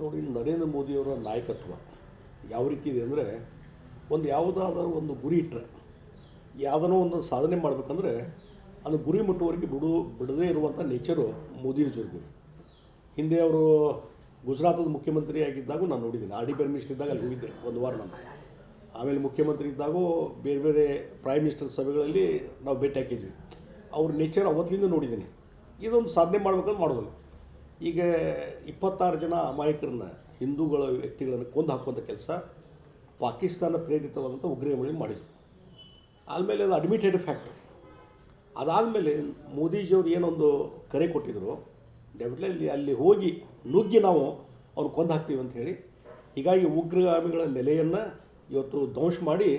ನೋಡಿ ನರೇಂದ್ರ ಮೋದಿಯವರ ನಾಯಕತ್ವ ಯಾವ ರೀತಿ ಇದೆ ಅಂದರೆ, ಒಂದು ಯಾವುದಾದ್ರೂ ಒಂದು ಗುರಿ ಇಟ್ಟರೆ ಯಾವುದನ್ನೋ ಒಂದು ಸಾಧನೆ ಮಾಡಬೇಕಂದ್ರೆ, ಅದು ಗುರಿ ಮುಟ್ಟುವವರಿಗೆ ಬಿಡು, ಬಿಡದೇ ಇರುವಂಥ ನೇಚರು ಮೋದಿಯವ್ರದ್ದು ಹಿಂದೆ ಅವರು ಗುಜರಾತದ ಮುಖ್ಯಮಂತ್ರಿ ಆಗಿದ್ದಾಗೂ ನಾನು ನೋಡಿದ್ದೀನಿ. ಆರ್ ಡಿ ಪಿ ಮಿನಿಸ್ಟರ್ ಇದ್ದಾಗ ಅಲ್ಲಿ ಹೋಗಿದ್ದೆ ಒಂದು ವಾರ ನಾನು. ಆಮೇಲೆ ಮುಖ್ಯಮಂತ್ರಿ ಇದ್ದಾಗೂ ಬೇರೆ ಬೇರೆ ಪ್ರೈಮ್ ಮಿನಿಸ್ಟರ್ ಸಭೆಗಳಲ್ಲಿ ನಾವು ಭೇಟಿ ಹಾಕಿದ್ವಿ. ಅವ್ರ ನೇಚರ್ ಅವತ್ತಿಂದ ನೋಡಿದ್ದೀನಿ. ಇದೊಂದು ಸಾಧನೆ ಮಾಡ್ಬೇಕಂದ್ರೆ ಮಾಡೋದಿಲ್ಲ. ಈಗ ಇಪ್ಪತ್ತಾರು ಜನ ಅಮಾಯಕರನ್ನ, ಹಿಂದೂಗಳ ವ್ಯಕ್ತಿಗಳನ್ನು ಕೊಂದು ಹಾಕುವಂಥ ಕೆಲಸ ಪಾಕಿಸ್ತಾನ ಪ್ರೇರಿತವಾದಂಥ ಉಗ್ರಗಾಮಿಗಳು ಮಾಡಿದರು. ಆದಮೇಲೆ ಅದು ಅಡ್ಮಿಟೆಡ್ ಫ್ಯಾಕ್ಟ್ ಅದಾದಮೇಲೆ ಮೋದಿಜಿಯವರು ಏನೊಂದು ಕರೆ ಕೊಟ್ಟಿದ್ರು ಡೆಫಿನೆಟ್ಲಿ ಅಲ್ಲಿ ಹೋಗಿ ನುಗ್ಗಿ ನಾವು ಅವ್ರು ಕೊಂದು ಹಾಕ್ತೀವಿ ಅಂತ ಹೇಳಿ, ಹೀಗಾಗಿ ಉಗ್ರಗಾಮಿಗಳ ನೆಲೆಯನ್ನು ಇವತ್ತು ಧ್ವಂಸ ಮಾಡಿ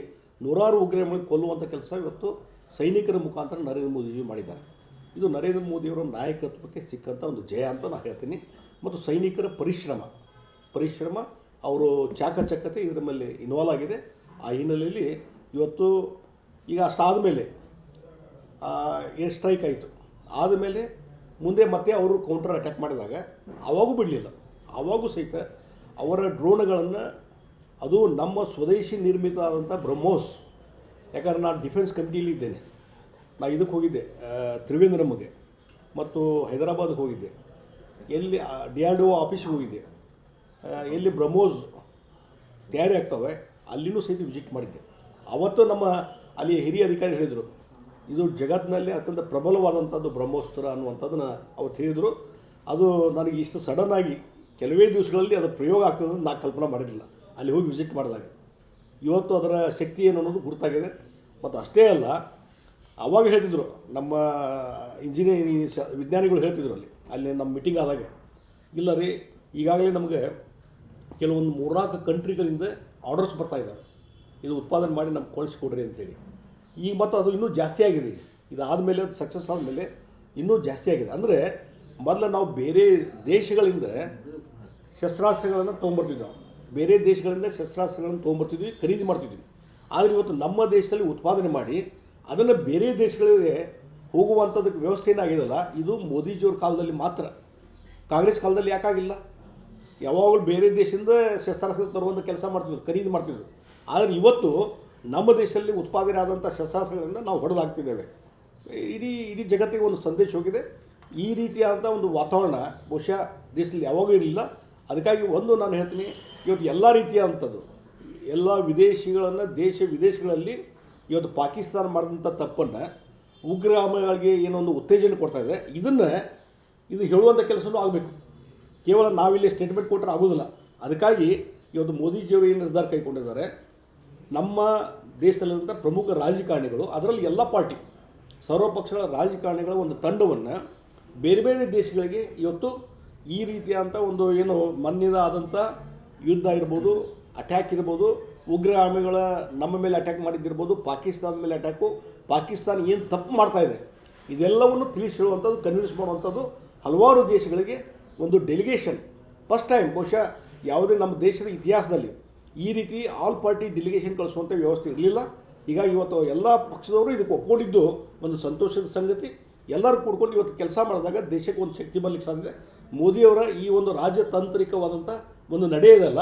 ನೂರಾರು ಉಗ್ರಗಾಮಿಗಳು ಕೊಲ್ಲುವಂಥ ಕೆಲಸ ಇವತ್ತು ಸೈನಿಕರ ಮುಖಾಂತರ ನರೇಂದ್ರ ಮೋದಿಜಿ ಮಾಡಿದ್ದಾರೆ. ಇದು ನರೇಂದ್ರ ಮೋದಿಯವರ ನಾಯಕತ್ವಕ್ಕೆ ಸಿಕ್ಕಂಥ ಒಂದು ಜಯ ಅಂತ ನಾನು ಹೇಳ್ತೀನಿ. ಮತ್ತು ಸೈನಿಕರ ಪರಿಶ್ರಮ. ಪರಿಶ್ರಮ, ಅವರು ಚಾಕಚಕ್ಯತೆ ಇದರ ಮೇಲೆ ಇನ್ವಾಲ್ವ್ ಆಗಿದೆ. ಆ ಹಿನ್ನೆಲೆಯಲ್ಲಿ ಇವತ್ತು ಈಗ ಅಷ್ಟಾದ ಮೇಲೆ ಏರ್ ಸ್ಟ್ರೈಕ್ ಆಯಿತು. ಆದಮೇಲೆ ಮುಂದೆ ಮತ್ತೆ ಅವರು ಕೌಂಟರ್ ಅಟ್ಯಾಕ್ ಮಾಡಿದಾಗ ಅವಾಗೂ ಬಿಡಲಿಲ್ಲ. ಅವಾಗೂ ಸಹಿತ ಅವರ ಡ್ರೋನ್ಗಳನ್ನು ಅದು ನಮ್ಮ ಸ್ವದೇಶಿ ನಿರ್ಮಿತ ಆದಂಥ ಬ್ರಹ್ಮೋಸ್. ಯಾಕಂದ್ರೆ ನಾನು ಡಿಫೆನ್ಸ್ ಕಮಿಟಿಯಲ್ಲಿ ಇದ್ದೇನೆ. ನಾನು ಇದಕ್ಕೆ ಹೋಗಿದ್ದೆ ತ್ರಿವೇಂದ್ರಮ್ಗೆ ಮತ್ತು ಹೈದರಾಬಾದ್ಗೆ ಹೋಗಿದ್ದೆ. ಎಲ್ಲಿ ಡಿ ಆರ್ ಡಿ ಒ ಆಫೀಸ್ಗೆ ಹೋಗಿದ್ದೆ. ಎಲ್ಲಿ ಬ್ರಹ್ಮೋಸ್ ತಯಾರಿ ಆಗ್ತವೆ, ಅಲ್ಲಿನೂ ಸಹಿತ ವಿಸಿಟ್ ಮಾಡಿದ್ದೆ. ಅವತ್ತು ನಮ್ಮ ಅಲ್ಲಿ ಹಿರಿಯ ಅಧಿಕಾರಿ ಹೇಳಿದರು, ಇದು ಜಗತ್ತಿನಲ್ಲಿ ಅತ್ಯಂತ ಪ್ರಬಲವಾದಂಥದ್ದು ಬ್ರಹ್ಮೋಸ್ತ್ರ ಅನ್ನುವಂಥದ್ದನ್ನು ಅವತ್ತು ಹೇಳಿದರು. ಅದು ನನಗೆ ಇಷ್ಟು ಸಡನ್ನಾಗಿ ಕೆಲವೇ ದಿವಸಗಳಲ್ಲಿ ಅದು ಪ್ರಯೋಗ ಆಗ್ತದೆ ಅಂತ ನಾನು ಕಲ್ಪನೆ ಮಾಡಿರಲಿಲ್ಲ. ಅಲ್ಲಿ ಹೋಗಿ ವಿಸಿಟ್ ಮಾಡಿದಾಗ. ಇವತ್ತು ಅದರ ಶಕ್ತಿ ಏನು ಅನ್ನೋದು ಗುರುತಾಗಿದೆ. ಮತ್ತು ಅಷ್ಟೇ ಅಲ್ಲ ಅವಾಗ ಹೇಳ್ತಿದ್ರು, ನಮ್ಮ ಇಂಜಿನಿಯರಿಂಗ್ ಶ ವಿಜ್ಞಾನಿಗಳು ಹೇಳ್ತಿದ್ರು ಅಲ್ಲಿ ಅಲ್ಲಿ ನಮ್ಮ ಮೀಟಿಂಗ್ ಆದಾಗ. ಇಲ್ಲ ರೀ, ಈಗಾಗಲೇ ನಮಗೆ ಕೆಲವೊಂದು ಮೂರ್ನಾಲ್ಕು ಕಂಟ್ರಿಗಳಿಂದ ಆರ್ಡರ್ಸ್ ಬರ್ತಾ ಇದ್ದಾವೆ ಇದು ಉತ್ಪಾದನೆ ಮಾಡಿ ನಮ್ಗೆ ಕಳಿಸ್ಕೊಡ್ರಿ ಅಂತೇಳಿ ಈಗ ಮತ್ತು ಅದು ಇನ್ನೂ ಜಾಸ್ತಿ ಆಗಿದೆ. ಇದು ಇದಾದಮೇಲೆ ಅದು ಸಕ್ಸಸ್ ಆದಮೇಲೆ ಇನ್ನೂ ಜಾಸ್ತಿ ಆಗಿದೆ. ಅಂದರೆ ಮೊದಲು ನಾವು ಬೇರೆ ದೇಶಗಳಿಂದ ಶಸ್ತ್ರಾಸ್ತ್ರಗಳನ್ನು ತೊಗೊಂಬರ್ತಿದ್ವಿ ನಾವು ಬೇರೆ ದೇಶಗಳಿಂದ ಶಸ್ತ್ರಾಸ್ತ್ರಗಳನ್ನು ತೊಗೊಂಬರ್ತಿದ್ವಿ, ಖರೀದಿ ಮಾಡ್ತಿದ್ವಿ. ಆದರೆ ಇವತ್ತು ನಮ್ಮ ದೇಶದಲ್ಲಿ ಉತ್ಪಾದನೆ ಮಾಡಿ ಅದನ್ನು ಬೇರೆ ದೇಶಗಳಿಗೆ ಹೋಗುವಂಥದಕ್ಕೆ ವ್ಯವಸ್ಥೆ ಏನಾಗಿದೆಯಲ್ಲ ಇದು ಮೋದಿಜಿಯವ್ರ ಕಾಲದಲ್ಲಿ ಮಾತ್ರ. ಕಾಂಗ್ರೆಸ್ ಕಾಲದಲ್ಲಿ ಯಾಕಾಗಿಲ್ಲ ಯಾವಾಗಲೂ ಬೇರೆ ದೇಶದಿಂದ ಶಸ್ತ್ರಾಸ್ತ್ರ ತರುವಂಥ ಕೆಲಸ ಮಾಡ್ತಿದ್ರು, ಖರೀದಿ ಮಾಡ್ತಿದ್ರು. ಆದರೆ ಇವತ್ತು ನಮ್ಮ ದೇಶದಲ್ಲಿ ಉತ್ಪಾದನೆ ಆದಂಥ ಶಸ್ತ್ರಾಸ್ತ್ರಗಳಿಂದ ನಾವು ಹೊಡೆದಾಗ್ತಿದ್ದೇವೆ ಇಡೀ ಇಡೀ ಜಗತ್ತಿಗೆ ಒಂದು ಸಂದೇಶ ಹೋಗಿದೆ. ಈ ರೀತಿಯಾದಂಥ ಒಂದು ವಾತಾವರಣ ಬಹುಶಃ ದೇಶದಲ್ಲಿ ಯಾವಾಗೂ ಇರಲಿಲ್ಲ. ಅದಕ್ಕಾಗಿ ಒಂದು ನಾನು ಹೇಳ್ತೀನಿ, ಇವತ್ತು ಎಲ್ಲ ರೀತಿಯಾದಂಥದ್ದು, ಎಲ್ಲ ವಿದೇಶಿಗಳನ್ನು ದೇಶ ವಿದೇಶಗಳಲ್ಲಿ ಇವತ್ತು ಪಾಕಿಸ್ತಾನ ಮಾಡಿದಂಥ ತಪ್ಪನ್ನು ಉಗ್ರಗಾಮಿಗಳಿಗೆ ಏನೊಂದು ಉತ್ತೇಜನ ಕೊಡ್ತಾ ಇದೆ. ಇದನ್ನು ಇದು ಹೇಳುವಂಥ ಕೆಲಸನೂ ಆಗಬೇಕು. ಕೇವಲ ನಾವಿಲ್ಲಿ ಸ್ಟೇಟ್ಮೆಂಟ್ ಕೊಟ್ಟರೆ ಆಗೋದಿಲ್ಲ. ಅದಕ್ಕಾಗಿ ಇವತ್ತು ಮೋದಿಜಿಯವರು ಏನು ನಿರ್ಧಾರ ಕೈಗೊಂಡಿದ್ದಾರೆ, ನಮ್ಮ ದೇಶದಲ್ಲಿರುವಂಥ ಪ್ರಮುಖ ರಾಜಕಾರಣಿಗಳು, ಅದರಲ್ಲಿ ಎಲ್ಲ ಪಾರ್ಟಿ ಸರ್ವಪಕ್ಷಗಳ ರಾಜಕಾರಣಿಗಳ ಒಂದು ತಂಡವನ್ನು ಬೇರೆ ಬೇರೆ ದೇಶಗಳಿಗೆ ಇವತ್ತು ಈ ರೀತಿಯಾದಂಥ ಒಂದು ಏನು ಮನ್ನಿದ ಆದಂಥ ಯುದ್ಧ ಇರ್ಬೋದು ಅಟ್ಯಾಕ್ ಇರ್ಬೋದು ಉಗ್ರಗಾಮಿಗಳ ನಮ್ಮ ಮೇಲೆ ಅಟ್ಯಾಕ್ ಮಾಡಿದ್ದಿರ್ಬೋದು ಪಾಕಿಸ್ತಾನದ ಮೇಲೆ ಅಟ್ಯಾಕು ಪಾಕಿಸ್ತಾನ ಏನು ತಪ್ಪು ಮಾಡ್ತಾ ಇದೆ? ಇದೆಲ್ಲವನ್ನು ತಿಳಿಸಿರುವಂಥದ್ದು ಕನ್ವಿನ್ಸ್ ಮಾಡುವಂಥದ್ದು ಹಲವಾರು ದೇಶಗಳಿಗೆ ಒಂದು ಡೆಲಿಗೇಷನ್ ಫಸ್ಟ್ ಟೈಮ್ ಬಹುಶಃ ಯಾವುದೇ ನಮ್ಮ ದೇಶದ ಇತಿಹಾಸದಲ್ಲಿ ಈ ರೀತಿ ಆಲ್ ಪಾರ್ಟಿ ಡೆಲಿಗೇಷನ್ ಕಳಿಸುವಂಥ ವ್ಯವಸ್ಥೆ ಇರಲಿಲ್ಲ. ಹೀಗಾಗಿ ಇವತ್ತು ಎಲ್ಲ ಪಕ್ಷದವರು ಇದಕ್ಕೆ ಒಪ್ಕೊಂಡಿದ್ದು ಒಂದು ಸಂತೋಷದ ಸಂಗತಿ. ಎಲ್ಲರೂ ಕೂಡ್ಕೊಂಡು ಇವತ್ತು ಕೆಲಸ ಮಾಡಿದಾಗ ದೇಶಕ್ಕೆ ಒಂದು ಶಕ್ತಿ ಬರಲಿಕ್ಕೆ ಸಾಧ್ಯ ಮೋದಿಯವರ ಈ ಒಂದು ರಾಜತಾಂತ್ರಿಕವಾದಂಥ ಒಂದು ನಡೆ ಇದೆಲ್ಲ.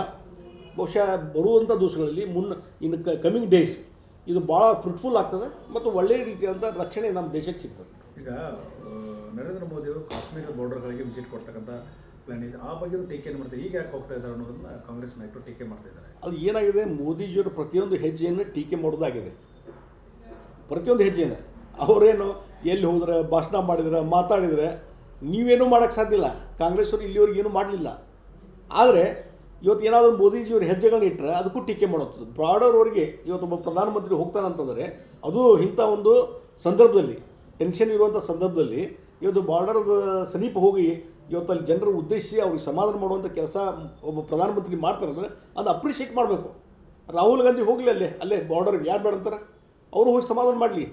ಬಹುಶಃ ಬರುವಂಥ ದಿವಸಗಳಲ್ಲಿ ಮುನ್ನ ಇನ್ನು ಕಮಿಂಗ್ ಡೇಸ್ ಇದು ಭಾಳ ಫ್ರೂಟ್ಫುಲ್ ಆಗ್ತದೆ ಮತ್ತು ಒಳ್ಳೆಯ ರೀತಿಯಾದಂಥ ರಕ್ಷಣೆ ನಮ್ಮ ದೇಶಕ್ಕೆ ಸಿಗ್ತದೆ. ಈಗ ನರೇಂದ್ರ ಮೋದಿ ಅವರು ಕಾಶ್ಮೀರ ಬಾರ್ಡರ್ಗಳಿಗೆ ವಿಸಿಟ್ ಕೊಡ್ತಕ್ಕಂಥ ಪ್ಲಾನ್ ಇದೆ. ಆ ಬಗ್ಗೆ ಟೀಕೆಯನ್ನು ಮಾಡ್ತಾರೆ. ಈಗ ಯಾಕೆ ಹೋಗ್ತಾ ಇದ್ದಾರೆ ಅನ್ನೋದನ್ನ ಕಾಂಗ್ರೆಸ್ ನಾಯಕರು ಟೀಕೆ ಮಾಡ್ತಾ ಇದ್ದಾರೆ. ಅದು ಏನಾಗಿದೆ ಮೋದಿಜಿಯವರು ಪ್ರತಿಯೊಂದು ಹೆಜ್ಜೆಯನ್ನು ಟೀಕೆ ಮಾಡೋದಾಗಿದೆ. ಪ್ರತಿಯೊಂದು ಹೆಜ್ಜೆನ ಅವರೇನು ಎಲ್ಲಿ ಹೋದ್ರೆ ಭಾಷಣ ಮಾಡಿದ್ರೆ ಮಾತಾಡಿದರೆ ನೀವೇನೂ ಮಾಡೋಕ್ಕೆ ಸಾಧ್ಯ ಇಲ್ಲ. ಕಾಂಗ್ರೆಸ್ಸವರು ಇಲ್ಲಿವರೆಗೆ ಏನು ಮಾಡಲಿಲ್ಲ. ಆದರೆ ಇವತ್ತು ಏನಾದರೂ ಮೋದಿಜಿಯವ್ರ ಹೆಜ್ಜೆಗಳನ್ನ ಇಟ್ಟರೆ ಅದಕ್ಕೂ ಟೀಕೆ ಮಾಡೋದು. ಬ್ರಾಡರ್ವರೆಗೆ ಇವತ್ತು ಒಬ್ಬ ಪ್ರಧಾನಮಂತ್ರಿ ಹೋಗ್ತಾನಂತಂದರೆ ಅದು ಇಂಥ ಒಂದು ಸಂದರ್ಭದಲ್ಲಿ ಟೆನ್ಷನ್ ಇರುವಂಥ ಸಂದರ್ಭದಲ್ಲಿ ಇವತ್ತು ಬಾರ್ಡರ್ದ ಸಮೀಪ ಹೋಗಿ ಇವತ್ತು ಅಲ್ಲಿ ಜನರ ಉದ್ದೇಶಿಸಿ ಅವ್ರಿಗೆ ಸಮಾಧಾನ ಮಾಡುವಂಥ ಕೆಲಸ ಒಬ್ಬ ಪ್ರಧಾನಮಂತ್ರಿ ಮಾಡ್ತಾರೆ ಅಂದರೆ ಅದು ಅಪ್ರಿಷಿಯೇಟ್ ಮಾಡಬೇಕು. ರಾಹುಲ್ ಗಾಂಧಿ ಹೋಗಲಿ ಅಲ್ಲೇ ಅಲ್ಲೇ ಬಾರ್ಡರ್ ಯಾರು ಬೇಡ ಅಂತಾರೆ? ಅವರು ಹೋಗಿ ಸಮಾಧಾನ ಮಾಡಲಿ.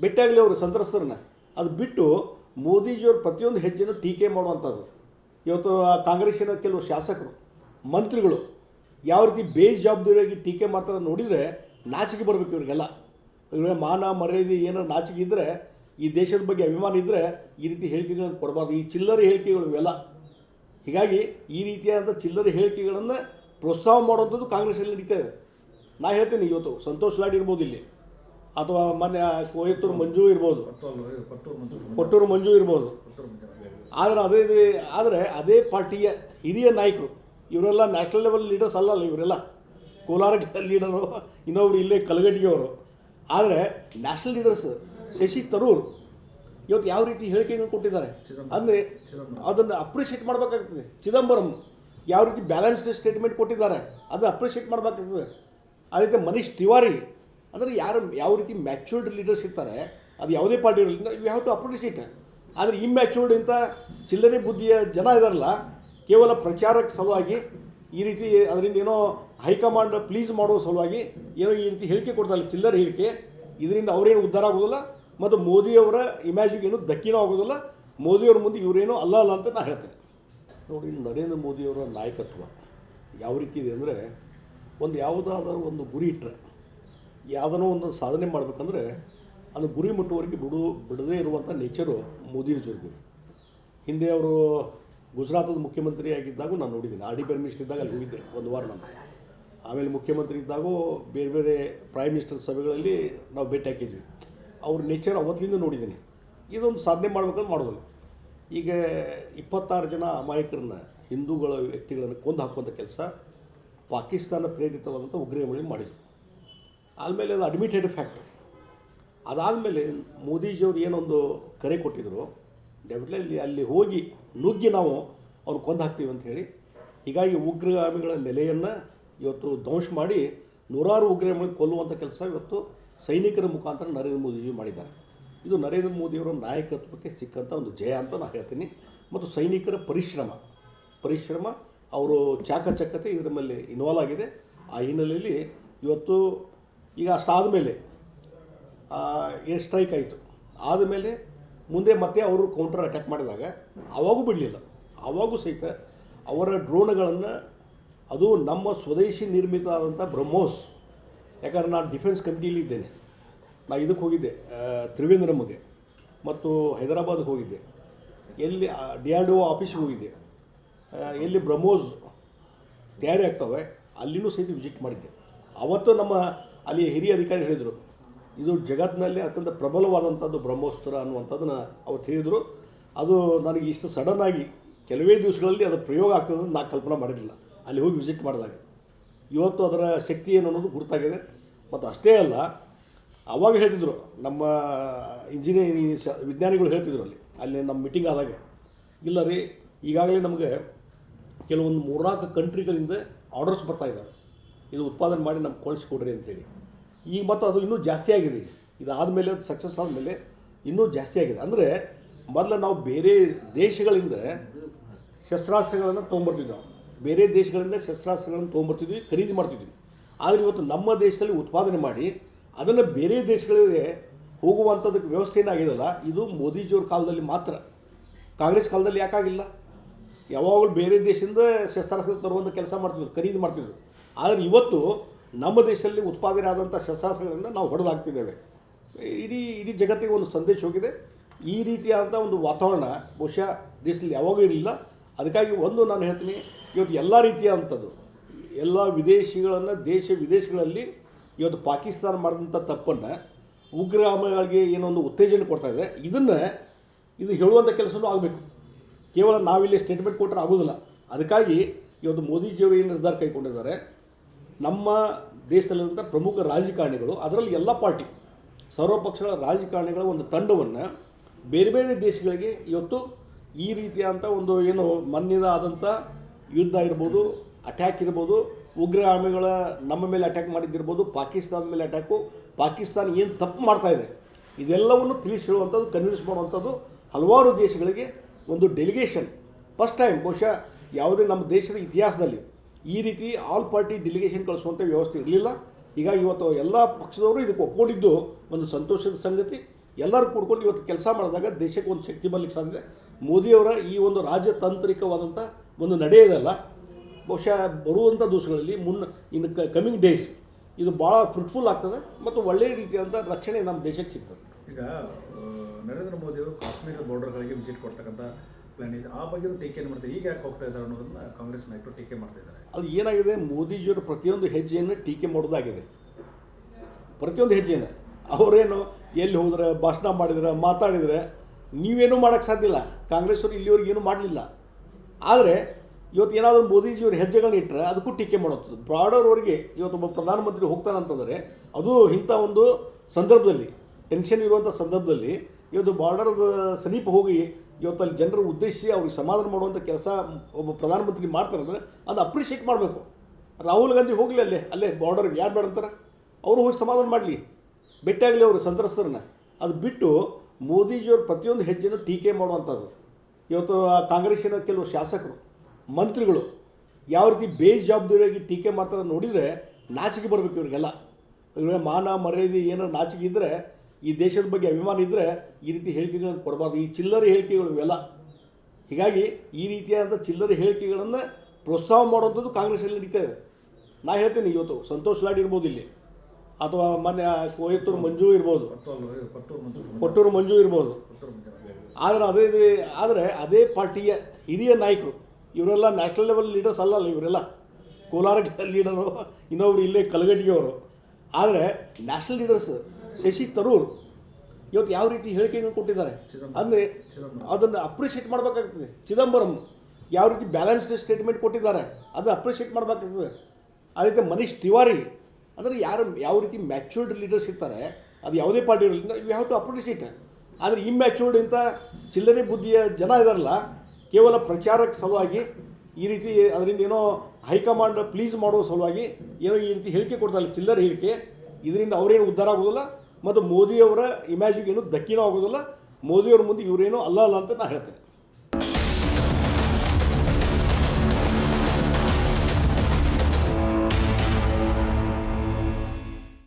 ಭೇಟಿಯಾಗಲಿ ಅವರು ಸಂತ್ರಸ್ತರನ್ನ. ಅದು ಬಿಟ್ಟು ಮೋದಿಜಿಯವ್ರ ಪ್ರತಿಯೊಂದು ಹೆಜ್ಜೆನೂ ಟೀಕೆ ಮಾಡುವಂಥದ್ದು. ಇವತ್ತು ಕಾಂಗ್ರೆಸ್ಸಿನ ಕೆಲವು ಶಾಸಕರು ಮಂತ್ರಿಗಳು ಯಾವ ರೀತಿ ಬೇಜವಾಬ್ದಾರಿಯಾಗಿ ಟೀಕೆ ಮಾಡ್ತಾರೆ ನೋಡಿದರೆ ನಾಚಿಕೆ ಬರಬೇಕು ಇವರಿಗೆಲ್ಲ. ಇವ್ರಿಗೆ ಮಾನ ಮರ್ಯಾದೆ ಏನಾರು ನಾಚಿಕೆ ಇದ್ದರೆ ಈ ದೇಶದ ಬಗ್ಗೆ ಅಭಿಮಾನ ಇದ್ದರೆ ಈ ರೀತಿ ಹೇಳಿಕೆಗಳನ್ನು ಕೊಡಬಾರ್ದು. ಈ ಚಿಲ್ಲರೆ ಹೇಳಿಕೆಗಳು ಇವೆಲ್ಲ. ಹೀಗಾಗಿ ಈ ರೀತಿಯಾದ ಚಿಲ್ಲರೆ ಹೇಳಿಕೆಗಳನ್ನು ಪ್ರೋತ್ಸಾಹ ಮಾಡುವಂಥದ್ದು ಕಾಂಗ್ರೆಸ್ಸಲ್ಲಿ ನಡೀತಾ ಇದೆ. ನಾ ಹೇಳ್ತೀನಿ ಇವತ್ತು ಸಂತೋಷ್ ಲಾಡ್ ಇರ್ಬೋದು ಇಲ್ಲಿ. ಅಥವಾ ಮೊನ್ನೆ ಕೊಯತ್ತೂರು ಮಂಜು ಇರ್ಬೋದು. ಕೊಟ್ಟೂರು ಮಂಜು ಇರ್ಬೋದು. ಆದರೆ ಅದೇ ಆದರೆ ಅದೇ ಪಾರ್ಟಿಯ ಹಿರಿಯ ನಾಯಕರು ಇವರೆಲ್ಲ ನ್ಯಾಷನಲ್ ಲೆವೆಲ್ ಲೀಡರ್ಸ್ ಅಲ್ಲಲ್ಲ ಇವರೆಲ್ಲ? ಕೋಲಾರ ಲೀಡರು ಇನ್ನೊಬ್ರು ಇಲ್ಲೇ ಕಲಗಟ್ಟಿಗೆಯವರು ಆದರೆ ನ್ಯಾಷನಲ್ ಲೀಡರ್ಸ್ ಶಶಿ ತರೂರ್ ಇವತ್ತು ಯಾವ ರೀತಿ ಹೇಳಿಕೆಯನ್ನು ಕೊಟ್ಟಿದ್ದಾರೆ. ಅಂದರೆ. ಅದನ್ನು ಅಪ್ರಿಷಿಯೇಟ್ ಮಾಡಬೇಕಾಗ್ತದೆ. ಚಿದಂಬರಂ ಯಾವ ರೀತಿ ಬ್ಯಾಲೆನ್ಸ್ಡ್ ಸ್ಟೇಟ್ಮೆಂಟ್ ಕೊಟ್ಟಿದ್ದಾರೆ ಅದನ್ನು ಅಪ್ರಿಷಿಯೇಟ್ ಮಾಡಬೇಕಾಗ್ತದೆ. ಆ ರೀತಿ ಮನೀಶ್ ತಿವಾರಿ ಅಂದರೆ ಯಾರು ಯಾವ ರೀತಿ ಮ್ಯಾಚೂರ್ಡ್ ಲೀಡರ್ಸ್ ಇರ್ತಾರೆ ಅದು ಯಾವುದೇ ಪಾರ್ಟಿ ಇರಲಿ ಯು ಹ್ಯಾವ್ ಟು ಅಪ್ರಿಷಿಯೇಟ್ ಆದರೆ ಇಮ್ಯಾಚೂರ್ಡ್ ಇಂಥ ಚಿಲ್ಲರೆ ಬುದ್ಧಿಯ ಜನ ಇದಾರಲ್ಲ ಕೇವಲ ಪ್ರಚಾರಕ್ಕೆ ಸಲುವಾಗಿ ಈ ರೀತಿ ಅದರಿಂದ ಏನೋ ಹೈಕಮಾಂಡ್ ಪ್ಲೀಸ್ ಮಾಡೋ ಸಲುವಾಗಿ ಏನೋ ಈ ರೀತಿ ಹೇಳಿಕೆ ಕೊಡ್ತಾರೆ ಚಿಲ್ಲರ್ ಹೇಳಿಕೆ. ಇದರಿಂದ ಅವರೇನು ಉದ್ಧಾರ ಆಗೋದಿಲ್ಲ ಮತ್ತು ಮೋದಿಯವರ ಇಮ್ಯಾಜಿಗೆ ಏನು ಧಕ್ಕಿನೂ ಆಗೋದಿಲ್ಲ. ಮೋದಿಯವ್ರ ಮುಂದೆ ಇವರೇನೋ ಅಲ್ಲ ಅಲ್ಲ ಅಂತ ನಾನು ಹೇಳ್ತೇನೆ. ನೋಡಿ ನರೇಂದ್ರ ಮೋದಿಯವರ ನಾಯಕತ್ವ ಯಾವ ರೀತಿ ಇದೆ ಅಂದರೆ ಒಂದು ಯಾವುದಾದ್ರೂ ಒಂದು ಗುರಿ ಇಟ್ಟರೆ ಯಾವುದನ್ನೋ ಒಂದು ಸಾಧನೆ ಮಾಡಬೇಕಂದ್ರೆ ಅದು ಗುರಿ ಮುಟ್ಟುವವರಿಗೆ ಬಿಡು, ಬಿಡದೇ ಇರುವಂಥ ನೇಚರು ಮೋದಿ ಜೊತೆ ಹಿಂದೆ ಅವರು ಗುಜರಾತದ ಮುಖ್ಯಮಂತ್ರಿ ಆಗಿದ್ದಾಗೂ ನಾನು ನೋಡಿದ್ದೀನಿ. ಆರ್ ಡಿ ಪಿ ಮಿನಿಸ್ಟರ್ ಇದ್ದಾಗ ಅಲ್ಲಿ ಹೋಗಿದ್ದೆ ಒಂದು ವಾರ ನಾನು. ಆಮೇಲೆ ಮುಖ್ಯಮಂತ್ರಿ ಇದ್ದಾಗೂ ಬೇರೆ ಬೇರೆ ಪ್ರೈಮ್ ಮಿನಿಸ್ಟರ್ ಸಭೆಗಳಲ್ಲಿ ನಾವು ಭೇಟಿ ಹಾಕಿದ್ವಿ. ಅವ್ರ ನೇಚರ್ ಅವತ್ತಿಂದ ನೋಡಿದ್ದೀನಿ. ಇದೊಂದು ಸಾಧನೆ ಮಾಡ್ಬೇಕಂತ ಮಾಡೋದಿಲ್ಲ. ಈಗ ಇಪ್ಪತ್ತಾರು ಜನ ಅಮಾಯಕರನ್ನ, ಹಿಂದೂಗಳ ವ್ಯಕ್ತಿಗಳನ್ನು ಕೊಂದು ಹಾಕುವಂಥ ಕೆಲಸ ಪಾಕಿಸ್ತಾನ ಪ್ರೇರಿತವಾದಂಥ ಉಗ್ರಮಳಿ ಮಾಡಿದರು. ಆದಮೇಲೆ ಅದು ಅಡ್ಮಿಟೆಡ್ ಫ್ಯಾಕ್ಟ್ ಅದಾದಮೇಲೆ ಮೋದಿಜಿಯವರು ಏನೊಂದು ಕರೆ ಕೊಟ್ಟಿದ್ರು ಡೆಫಿನೆಟ್ಲಿ ಅಲ್ಲಿ ಹೋಗಿ ನುಗ್ಗಿ ನಾವು ಅವ್ರು ಕೊಂದು ಹಾಕ್ತೀವಿ ಅಂತ ಹೇಳಿ. ಹೀಗಾಗಿ ಉಗ್ರಗಾಮಿಗಳ ನೆಲೆಯನ್ನು ಇವತ್ತು ಧ್ವಂಸ ಮಾಡಿ ನೂರಾರು ಉಗ್ರಗಾಮಿಗಳು ಕೊಲ್ಲುವಂಥ ಕೆಲಸ ಇವತ್ತು ಸೈನಿಕರ ಮುಖಾಂತರ ನರೇಂದ್ರ ಮೋದಿಜಿ ಮಾಡಿದ್ದಾರೆ. ಇದು ನರೇಂದ್ರ ಮೋದಿಯವರ ನಾಯಕತ್ವಕ್ಕೆ ಸಿಕ್ಕಂಥ ಒಂದು ಜಯ ಅಂತ ನಾನು ಹೇಳ್ತೀನಿ. ಮತ್ತು ಸೈನಿಕರ ಪರಿಶ್ರಮ ಪರಿಶ್ರಮ, ಅವರು ಚಾಕಚಕ್ಯತೆ ಇದರ ಮೇಲೆ ಇನ್ವಾಲ್ವ್ ಆಗಿದೆ. ಆ ಹಿನ್ನೆಲೆಯಲ್ಲಿ ಇವತ್ತು ಈಗ ಅಷ್ಟಾದ ಮೇಲೆ ಏರ್ ಸ್ಟ್ರೈಕ್ ಆಯಿತು. ಆದಮೇಲೆ ಮುಂದೆ ಮತ್ತೆ ಅವರು ಕೌಂಟರ್ ಅಟ್ಯಾಕ್ ಮಾಡಿದಾಗ ಆವಾಗೂ ಬಿಡಲಿಲ್ಲ. ಆವಾಗೂ ಸಹಿತ ಅವರ ಡ್ರೋನ್ಗಳನ್ನು ಅದು ನಮ್ಮ ಸ್ವದೇಶಿ ನಿರ್ಮಿತ ಆದಂಥ ಬ್ರಹ್ಮೋಸ್, ಯಾಕಂದ್ರೆ ನಾನು ಡಿಫೆನ್ಸ್ ಕಮಿಟಿಯಲ್ಲಿ ಇದ್ದೇನೆ. ನಾನು ಇದಕ್ಕೆ ಹೋಗಿದ್ದೆ ತ್ರಿವೇಂದ್ರಮ್ಗೆ ಮತ್ತು ಹೈದರಾಬಾದ್ಗೆ ಹೋಗಿದ್ದೆ. ಎಲ್ಲಿ ಡಿ ಆರ್ ಡಿ ಒ ಆಫೀಸ್ಗೆ ಹೋಗಿದ್ದೆ ಎಲ್ಲಿ ಬ್ರಹ್ಮೋಸ್ ತಯಾರಿ ಆಗ್ತವೆ, ಅಲ್ಲಿನೂ ಸಹಿತ ವಿಸಿಟ್ ಮಾಡಿದ್ದೆ. ಅವತ್ತು ನಮ್ಮ ಅಲ್ಲಿ ಹಿರಿಯ ಅಧಿಕಾರಿ ಹೇಳಿದರು ಇದು ಜಗತ್ತಿನಲ್ಲಿ ಅತ್ಯಂತ ಪ್ರಬಲವಾದಂಥದ್ದು ಬ್ರಹ್ಮೋಸ್ತ್ರ ಅನ್ನುವಂಥದ್ದನ್ನ ಅವ್ರು ಹೇಳಿದರು ಅದು ನನಗೆ ಇಷ್ಟು ಸಡನ್ನಾಗಿ ಕೆಲವೇ ದಿವಸಗಳಲ್ಲಿ ಅದು ಪ್ರಯೋಗ ಆಗ್ತದೆ ಅಂತ ನಾನು ಕಲ್ಪನೆ ಮಾಡಿರಲಿಲ್ಲ. ಅಲ್ಲಿ ಹೋಗಿ ವಿಸಿಟ್ ಮಾಡಿದಾಗ. ಇವತ್ತು ಅದರ ಶಕ್ತಿ ಏನು ಅನ್ನೋದು ಗುರುತಾಗಿದೆ. ಮತ್ತು ಅಷ್ಟೇ ಅಲ್ಲ, ಅವಾಗ ಹೇಳ್ತಿದ್ರು, ನಮ್ಮ ಇಂಜಿನಿಯರಿಂಗ್ ಶ ವಿಜ್ಞಾನಿಗಳು ಹೇಳ್ತಿದ್ರು ಅಲ್ಲಿ ಅಲ್ಲಿ ನಮ್ಮ ಮೀಟಿಂಗ್ ಆದಾಗ. ಇಲ್ಲ ರೀ, ಈಗಾಗಲೇ ನಮಗೆ ಕೆಲವೊಂದು ಮೂರ್ನಾಲ್ಕು ಕಂಟ್ರಿಗಳಿಂದ ಆರ್ಡರ್ಸ್ ಬರ್ತಾ ಇದ್ದಾವೆ ಇದು ಉತ್ಪಾದನೆ ಮಾಡಿ ನಮ್ಗೆ ಕಳಿಸ್ಕೊಡ್ರಿ ಅಂತೇಳಿ ಈಗ ಮತ್ತು ಅದು ಇನ್ನೂ ಜಾಸ್ತಿ ಆಗಿದೆ. ಇದಾದಮೇಲೆ ಅದು ಸಕ್ಸಸ್ ಆದಮೇಲೆ ಇನ್ನೂ ಜಾಸ್ತಿ ಆಗಿದೆ. ಅಂದರೆ ಮೊದಲು ನಾವು ಬೇರೆ ದೇಶಗಳಿಂದ ಶಸ್ತ್ರಾಸ್ತ್ರಗಳನ್ನು ತೊಗೊಂಬರ್ತಿದ್ವಿ ನಾವು ಬೇರೆ ದೇಶಗಳಿಂದ ಶಸ್ತ್ರಾಸ್ತ್ರಗಳನ್ನು ತೊಗೊಂಬರ್ತಿದ್ವಿ, ಖರೀದಿ ಮಾಡ್ತಿದ್ವಿ. ಆದರೆ ಇವತ್ತು ನಮ್ಮ ದೇಶದಲ್ಲಿ ಉತ್ಪಾದನೆ ಮಾಡಿ ಅದನ್ನು ಬೇರೆ ದೇಶಗಳಿಗೆ ಹೋಗುವಂಥದ್ದಕ್ಕೆ ವ್ಯವಸ್ಥೆ ಏನಾಗಿದೆಯಲ್ಲ, ಇದು ಮೋದಿಜಿಯವ್ರ ಕಾಲದಲ್ಲಿ ಮಾತ್ರ. ಕಾಂಗ್ರೆಸ್ ಕಾಲದಲ್ಲಿ ಯಾಕಾಗಿಲ್ಲ ಯಾವಾಗಲೂ ಬೇರೆ ದೇಶದಿಂದ ಶಸ್ತ್ರಾಸ್ತ್ರ ತರುವಂಥ ಕೆಲಸ ಮಾಡ್ತಿದ್ರು, ಖರೀದಿ ಮಾಡ್ತಿದ್ರು. ಆದರೆ ಇವತ್ತು ನಮ್ಮ ದೇಶದಲ್ಲಿ ಉತ್ಪಾದನೆ ಆದಂಥ ಶಸ್ತ್ರಾಸ್ತ್ರಗಳಿಂದ ನಾವು ಹೊಡೆದಾಗ್ತಿದ್ದೇವೆ. ಇಡೀ ಇಡೀ ಜಗತ್ತಿಗೆ ಒಂದು ಸಂದೇಶ ಹೋಗಿದೆ. ಈ ರೀತಿಯಾದಂಥ ಒಂದು ವಾತಾವರಣ ಬಹುಶಃ ದೇಶದಲ್ಲಿ ಯಾವಾಗೂ ಇರಲಿಲ್ಲ. ಅದಕ್ಕಾಗಿ ಒಂದು ನಾನು ಹೇಳ್ತೀನಿ, ಇವತ್ತು ಎಲ್ಲ ರೀತಿಯಾದಂಥದ್ದು, ಎಲ್ಲ ವಿದೇಶಿಗಳನ್ನು ದೇಶ ವಿದೇಶಗಳಲ್ಲಿ ಇವತ್ತು ಪಾಕಿಸ್ತಾನ ಮಾಡಿದಂಥ ತಪ್ಪನ್ನು ಉಗ್ರಗಾಮಿಗಳಿಗೆ ಏನೊಂದು ಉತ್ತೇಜನ ಕೊಡ್ತಾ ಇದೆ. ಇದನ್ನು, ಇದು ಹೇಳುವಂಥ ಕೆಲಸನೂ ಆಗಬೇಕು. ಕೇವಲ ನಾವಿಲ್ಲಿ ಸ್ಟೇಟ್ಮೆಂಟ್ ಕೊಟ್ಟರೆ ಆಗೋದಿಲ್ಲ. ಅದಕ್ಕಾಗಿ ಇವತ್ತು ಮೋದಿಜಿಯವರು ಏನು ನಿರ್ಧಾರ ಕೈಗೊಂಡಿದ್ದಾರೆ. ನಮ್ಮ ದೇಶದಲ್ಲಿರುವಂಥ ಪ್ರಮುಖ ರಾಜಕಾರಣಿಗಳು, ಅದರಲ್ಲಿ ಎಲ್ಲ ಪಾರ್ಟಿ, ಸರ್ವಪಕ್ಷಗಳ ರಾಜಕಾರಣಿಗಳ ಒಂದು ತಂಡವನ್ನು ಬೇರೆ ಬೇರೆ ದೇಶಗಳಿಗೆ ಇವತ್ತು ಈ ರೀತಿಯಾದಂಥ ಒಂದು ಏನು ಮನ್ನಿದ ಆದಂಥ ಯುದ್ಧ ಇರ್ಬೋದು ಅಟ್ಯಾಕ್ ಇರ್ಬೋದು ಉಗ್ರಗಾಮಿಗಳ ನಮ್ಮ ಮೇಲೆ ಅಟ್ಯಾಕ್ ಮಾಡಿದ್ದಿರ್ಬೋದು, ಪಾಕಿಸ್ತಾನದ ಮೇಲೆ ಅಟ್ಯಾಕು ಪಾಕಿಸ್ತಾನ ಏನು ತಪ್ಪು ಮಾಡ್ತಾ ಇದೆ, ಇದೆಲ್ಲವನ್ನು ತಿಳಿಸಿರುವಂಥದ್ದು, ಕನ್ವಿನ್ಸ್ ಮಾಡುವಂಥದ್ದು ಹಲವಾರು ದೇಶಗಳಿಗೆ ಒಂದು ಡೆಲಿಗೇಷನ್ ಫಸ್ಟ್ ಟೈಮ್ ಬಹುಶಃ ಯಾವುದೇ ನಮ್ಮ ದೇಶದ ಇತಿಹಾಸದಲ್ಲಿ ಈ ರೀತಿ ಆಲ್ ಪಾರ್ಟಿ ಡೆಲಿಗೇಷನ್ ಕಳಿಸುವಂಥ ವ್ಯವಸ್ಥೆ ಇರಲಿಲ್ಲ. ಈಗ ಇವತ್ತು ಎಲ್ಲ ಪಕ್ಷದವರು ಇದಕ್ಕೆ ಒಪ್ಕೊಂಡಿದ್ದು ಒಂದು ಸಂತೋಷದ ಸಂಗತಿ. ಎಲ್ಲರೂ ಕೂಡ್ಕೊಂಡು ಇವತ್ತು ಕೆಲಸ ಮಾಡಿದಾಗ ದೇಶಕ್ಕೆ ಒಂದು ಶಕ್ತಿ ಬರಲಿಕ್ಕೆ ಸಾಧ್ಯ. ಮೋದಿಯವರ ಈ ಒಂದು ರಾಜತಾಂತ್ರಿಕವಾದಂಥ ಒಂದು ನಡೆಯೋದಲ್ಲ ಬಹುಶಃ ಬರುವಂಥ ದಿವಸಗಳಲ್ಲಿ ಮುನ್ನ, ಇನ್ನು ಕಮಿಂಗ್ ಡೇಸ್ ಇದು ಭಾಳ ಫ್ರೂಟ್ಫುಲ್ ಆಗ್ತದೆ ಮತ್ತು ಒಳ್ಳೆಯ ರೀತಿಯಾದಂಥ ರಕ್ಷಣೆ ನಮ್ಮ ದೇಶಕ್ಕೆ ಸಿಗ್ತದೆ. ಈಗ ನರೇಂದ್ರ ಮೋದಿಯವರು ಕಾಶ್ಮೀರ ಬಾರ್ಡರ್ಗಳಿಗೆ ವಿಸಿಟ್ ಕೊಡ್ತಕ್ಕಂಥ ಪ್ಲಾನ್ ಇದೆ. ಆ ಬಗ್ಗೆ ಟೀಕೆ ಏನು ಮಾಡ್ತಾರೆ? ಈಗ ಯಾಕೆ ಹೋಗ್ತಾ ಇದ್ದಾರೆ ಅನ್ನೋದನ್ನ ಕಾಂಗ್ರೆಸ್ ನಾಯಕರು ಟೀಕೆ ಮಾಡ್ತಾ ಇದ್ದಾರೆ. ಅದು ಏನಾಗಿದೆ? ಮೋದಿಜಿಯವರು ಪ್ರತಿಯೊಂದು ಹೆಜ್ಜೆಯನ್ನು ಟೀಕೆ ಮಾಡೋದಾಗಿದೆ. ಪ್ರತಿಯೊಂದು ಹೆಜ್ಜೆಯನ್ನು. ಅವರೇನು ಎಲ್ಲಿ ಹೋದ್ರೆ, ಭಾಷಣ ಮಾಡಿದ್ರೆ, ಮಾತಾಡಿದರೆ ನೀವೇನೂ ಮಾಡೋಕ್ಕೆ ಸಾಧ್ಯ ಇಲ್ಲ. ಕಾಂಗ್ರೆಸ್ಸವರು ಇಲ್ಲಿವರೆಗೆ ಏನು ಮಾಡಲಿಲ್ಲ. ಆದರೆ ಇವತ್ತು ಏನಾದರೂ ಮೋದಿಜಿಯವ್ರ ಹೆಜ್ಜೆಗಳನ್ನ ಇಟ್ಟರೆ ಅದಕ್ಕೂ ಟೀಕೆ ಮಾಡೋದು. ಬ್ರಾಡರ್ವರೆಗೆ ಇವತ್ತು ಒಬ್ಬ ಪ್ರಧಾನಮಂತ್ರಿ ಹೋಗ್ತಾನಂತಂದರೆ ಅದು ಇಂಥ ಒಂದು ಸಂದರ್ಭದಲ್ಲಿ ಟೆನ್ಷನ್ ಇರುವಂಥ ಸಂದರ್ಭದಲ್ಲಿ ಇವತ್ತು ಬಾರ್ಡರ್ದ ಸಮೀಪ ಹೋಗಿ ಇವತ್ತು ಅಲ್ಲಿ ಜನರ ಉದ್ದೇಶಿಸಿ ಅವ್ರಿಗೆ ಸಮಾಧಾನ ಮಾಡುವಂಥ ಕೆಲಸ ಒಬ್ಬ ಪ್ರಧಾನಮಂತ್ರಿ ಮಾಡ್ತಾರೆ ಅಂದರೆ ಅದು ಅಪ್ರಿಷಿಯೇಟ್ ಮಾಡಬೇಕು. ರಾಹುಲ್ ಗಾಂಧಿ ಹೋಗಲಿ ಅಲ್ಲೇ ಅಲ್ಲೇ ಬಾರ್ಡರ್ಗೆ ಯಾರು ಬೇಡ ಅಂತಾರೆ? ಅವರು ಹೋಗಿ ಸಮಾಧಾನ ಮಾಡಲಿ. ಭೇಟಿಯಾಗಲಿ ಅವರು ಸಂತ್ರಸ್ತರನ್ನ. ಅದು ಬಿಟ್ಟು ಮೋದಿಜಿಯವ್ರ ಪ್ರತಿಯೊಂದು ಹೆಜ್ಜೆನೂ ಟೀಕೆ ಮಾಡುವಂಥದ್ದು ಇವತ್ತು ಆ ಕಾಂಗ್ರೆಸ್ಸಿನ ಕೆಲವು ಶಾಸಕರು, ಮಂತ್ರಿಗಳು ಯಾವ ರೀತಿ ಬೇಜವಾಬ್ದಾರಿಯಾಗಿ ಟೀಕೆ ಮಾಡ್ತಾರೆ ನೋಡಿದರೆ ನಾಚಿಕೆ ಬರಬೇಕು ಇವರಿಗೆಲ್ಲ. ಇವ್ರಿಗೆ ಮಾನ ಮರ್ಯಾದೆ ಏನೋ ನಾಚಿಕೆ ಇದ್ದರೆ ಈ ದೇಶದ ಬಗ್ಗೆ ಅಭಿಮಾನ ಇದ್ದರೆ ಈ ರೀತಿ ಹೇಳಿಕೆಗಳನ್ನು ಕೊಡಬಾರ್ದು. ಈ ಚಿಲ್ಲರೆ ಹೇಳಿಕೆಗಳು ಇವೆಲ್ಲ. ಹೀಗಾಗಿ ಈ ರೀತಿಯಾದಂಥ ಚಿಲ್ಲರೆ ಹೇಳಿಕೆಗಳನ್ನು ಪ್ರೋತ್ಸಾಹ ಮಾಡುವಂಥದ್ದು ಕಾಂಗ್ರೆಸ್ಸಲ್ಲಿ ನಡೀತಾ ಇದೆ. ನಾ ಹೇಳ್ತೇನೆ ಇವತ್ತು, ಸಂತೋಷ್ ಲಾಡ್ ಇರ್ಬೋದು ಇಲ್ಲಿ. ಅಥವಾ ಮೊನ್ನೆ ಕೋಯತ್ತೂರು ಮಂಜು ಇರ್ಬೋದು. ಕೊಟ್ಟೂರು ಮಂಜು ಇರ್ಬೋದು. ಆದರೆ ಅದೇ ಆದರೆ ಅದೇ ಪಾರ್ಟಿಯ ಹಿರಿಯ ನಾಯಕರು, ಇವರೆಲ್ಲ ನ್ಯಾಷನಲ್ ಲೆವೆಲ್ ಲೀಡರ್ಸ್ ಅಲ್ಲಲ್ಲ ಇವರೆಲ್ಲ. ಕೋಲಾರ ಲೀಡರು, ಇನ್ನೊಬ್ರು ಇಲ್ಲೇ ಕಲಗಟ್ಟಿಗೆ ಅವರು. ಆದರೆ ನ್ಯಾಷನಲ್ ಲೀಡರ್ಸ್ ಶಶಿ ತರೂರ್ ಇವತ್ತು ಯಾವ ರೀತಿ ಹೇಳಿಕೆಯನ್ನು ಕೊಟ್ಟಿದ್ದಾರೆ. ಅಂದರೆ. ಅದನ್ನು ಅಪ್ರಿಷಿಯೇಟ್ ಮಾಡಬೇಕಾಗ್ತದೆ. ಚಿದಂಬರಂ ಯಾವ ರೀತಿ ಬ್ಯಾಲೆನ್ಸ್ಡ್ ಸ್ಟೇಟ್ಮೆಂಟ್ ಕೊಟ್ಟಿದ್ದಾರೆ ಅದನ್ನು ಅಪ್ರಿಷಿಯೇಟ್ ಮಾಡಬೇಕಾಗ್ತದೆ. ಅದೇ ರೀತಿ ಮನೀಶ್ ತಿವಾರಿ ಅಂದರೆ ಯಾರು ಯಾವ ರೀತಿ ಮ್ಯಾಚೂರ್ಡ್ ಲೀಡರ್ಸ್ ಇರ್ತಾರೆ ಅದು ಯಾವುದೇ ಪಾರ್ಟಿ ಇರಲಿಲ್ಲ ಯು ಹ್ಯಾವ್ ಟು ಅಪ್ರಿಷಿಯೇಟ್ ಆದರೆ ಇಮ್ಯಾಚೂರ್ಡ್ ಇಂಥ ಚಿಲ್ಲರೆ ಬುದ್ಧಿಯ ಜನ ಇದಾರಲ್ಲ ಕೇವಲ ಪ್ರಚಾರಕ್ಕೆ ಸಲುವಾಗಿ ಈ ರೀತಿ ಅದರಿಂದ ಏನೋ ಹೈಕಮಾಂಡ್ ಪ್ಲೀಸ್ ಮಾಡೋ ಸಲುವಾಗಿ ಏನೋ ಈ ರೀತಿ ಹೇಳಿಕೆ ಕೊಡ್ತಾರೆ ಚಿಲ್ಲರೆ ಹೇಳಿಕೆ. ಇದರಿಂದ ಅವರೇನು ಉದ್ಧಾರ ಆಗೋದಿಲ್ಲ ಮತ್ತು ಮೋದಿಯವರ ಇಮ್ಯಾಜಿಗೇನು ಧಕ್ಕಿನೂ ಆಗೋದಿಲ್ಲ. ಮೋದಿಯವ್ರ ಮುಂದೆ ಇವರೇನು ಅಲ್ಲ ಅಲ್ಲ ಅಂತ ನಾನು ಹೇಳ್ತೇನೆ.